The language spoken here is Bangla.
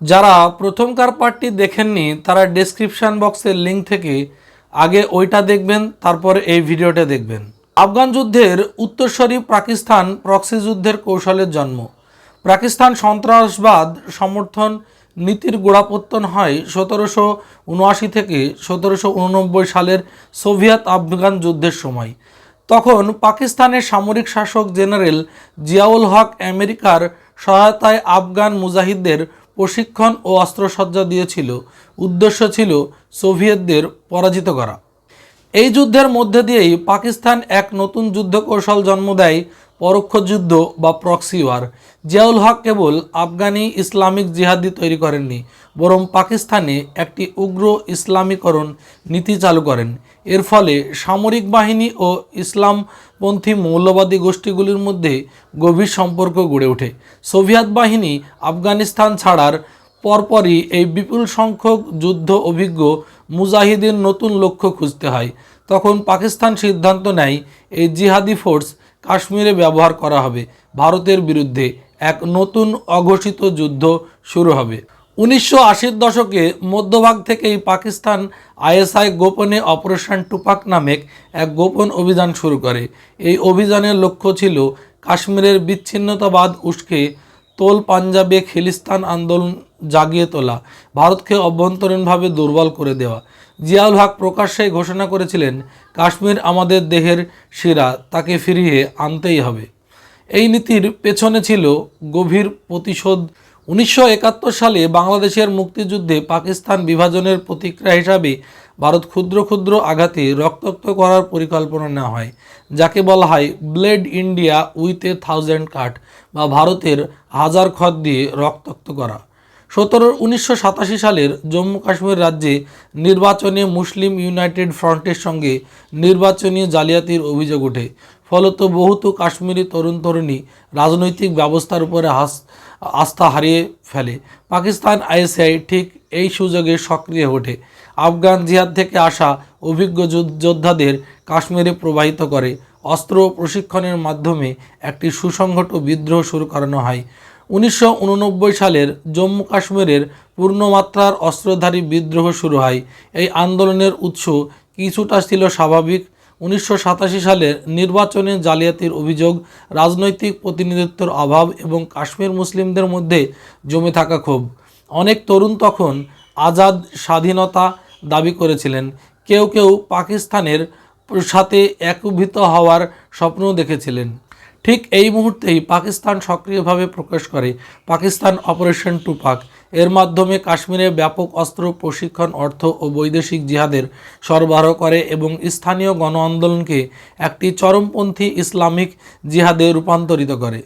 যারা প্রথমকার পার্টটি দেখেননি, তারা ডেসক্রিপশন বক্সের লিঙ্ক থেকে আগে ওইটা দেখবেন, তারপর এই ভিডিওটা দেখবেন। আফগান যুদ্ধের উত্তরসূরি পাকিস্তান প্রক্সি যুদ্ধের কৌশলের জন্ম। পাকিস্তান সন্ত্রাসবাদ সমর্থন নীতির গোড়াপত্তন হয় সতেরোশো উনআশি থেকে সতেরোশো উননব্বই সালের সোভিয়েত আফগান যুদ্ধের সময়। তখন পাকিস্তানের সামরিক শাসক জেনারেল জিয়াউল হক আমেরিকার সহায়তায় আফগান মুজাহিদদের প্রশিক্ষণ ও অস্ত্রসজ্জা দিয়েছিল। উদ্দেশ্য ছিল সোভিয়েতদের পরাজিত করা। এই যুদ্ধের মধ্যে দিয়েই পাকিস্তান এক নতুন যুদ্ধ কৌশল জন্ম দেয় পরোক্ষ যুদ্ধ বা প্রক্সি ওয়ার জিয়াউল হক কেবল আফগানি ইসলামিক জিহাদি তৈরি করেননি, বরং পাকিস্তানে একটি উগ্র ইসলামীকরণ নীতি চালু করেন। এর ফলে সামরিক বাহিনী ও ইসলামপন্থী মৌলবাদী গোষ্ঠীগুলির মধ্যে গভীর সম্পর্ক গড়ে ওঠে। সোভিয়েত বাহিনী আফগানিস্তান ছাড়ার পরপরই এই বিপুল সংখ্যক যুদ্ধ অভিজ্ঞ মুজাহিদের নতুন লক্ষ্য খুঁজতে হয়। তখন পাকিস্তান সিদ্ধান্ত নেয়, এই জিহাদি ফোর্স কাশ্মীরে ব্যবহার করা হবে। ভারতের বিরুদ্ধে এক নতুন অঘোষিত যুদ্ধ শুরু হবে। উনিশশো আশির দশকে মধ্যভাগ থেকেই পাকিস্তান আইএসআই গোপনে অপারেশন টুপাক নামেক এক গোপন অভিযান শুরু করে। এই অভিযানের লক্ষ্য ছিল কাশ্মীরের বিচ্ছিন্নতাবাদ উস্কে তোল পাঞ্জাবে খিলিস্তান আন্দোলন জাগিয়ে তোলা, ভারতকে অভ্যন্তরীণভাবে দুর্বল করে দেওয়া। জিয়াউল হক প্রকাশ্যে ঘোষণা করেছিলেন, কাশ্মীর আমাদের দেহের শিরা, তাকে ফিরিয়ে আনতেই হবে। এই নীতির পেছনে ছিল গভীর প্রতিশোধ। উনিশশো একাত্তর সালে বাংলাদেশের মুক্তিযুদ্ধে পাকিস্তান বিভাজনের প্রতিক্রিয়া হিসাবে ভারত ক্ষুদ্র ক্ষুদ্র আঘাতে রক্তাক্ত করার পরিকল্পনা নেওয়া হয়, যাকে বলা হয় bleed India with a thousand cut বা ভারতের হাজার খত দিয়ে রক্তাক্ত করা। সতেরো, উনিশশো সালের জম্মু কাশ্মীর রাজ্যে নির্বাচনে মুসলিম ইউনাইটেড ফ্রন্টের সঙ্গে নির্বাচনী জালিয়াতির অভিযোগ ওঠে। ফলত বহুত কাশ্মীরি তরুণ তরুণী রাজনৈতিক ব্যবস্থার উপরে আস্থা হারিয়ে ফেলে। পাকিস্তান আইএসআই ঠিক এই সুযোগে সক্রিয় ওঠে। আফগান জিহাদ থেকে আসা অভিজ্ঞ যোদ্ধাদের কাশ্মীরে প্রবাহিত করে। অস্ত্র প্রশিক্ষণের মাধ্যমে একটি সুসংহত বিদ্রোহ শুরু করানো হয়। উনিশশো উননব্বই সালের জম্মু কাশ্মীরের পূর্ণমাত্রার অস্ত্রধারী বিদ্রোহ শুরু হয়। এই আন্দোলনের উৎস কিছুটা ছিল স্বাভাবিক। উনিশশো সাতাশি সালের নির্বাচনে জালিয়াতির অভিযোগ, রাজনৈতিক প্রতিনিধিত্বের অভাব এবং কাশ্মীর মুসলিমদের মধ্যে জমে থাকা ক্ষোভ। অনেক তরুণ তখন আজাদ স্বাধীনতা দাবি করেছিলেন। কেউ কেউ পাকিস্তানের সাথে একীভূত হওয়ার স্বপ্নও দেখেছিলেন। ঠিক এই মুহূর্তেই পাকিস্তান সক্রিয়ভাবে প্রকাশ করে পাকিস্তান অপারেশন টুপাক। এর মাধ্যমে কাশ্মীরে ব্যাপক অস্ত্র, প্রশিক্ষণ, অর্থ ও বৈদেশিক জিহাদের সরবরাহ করে এবং স্থানীয় গণ আন্দোলনকে একটি চরমপন্থী ইসলামিক জিহাদে রূপান্তরিত করে।